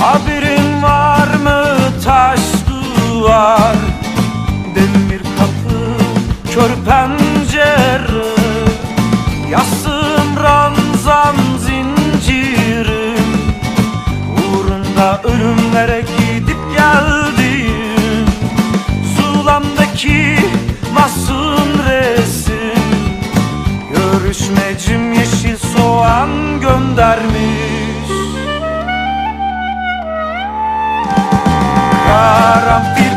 Haberin var mı? Taş duvar Demir kapı kör pencere. Yastığın ranzam zincirim Uğrunda ölümlere Para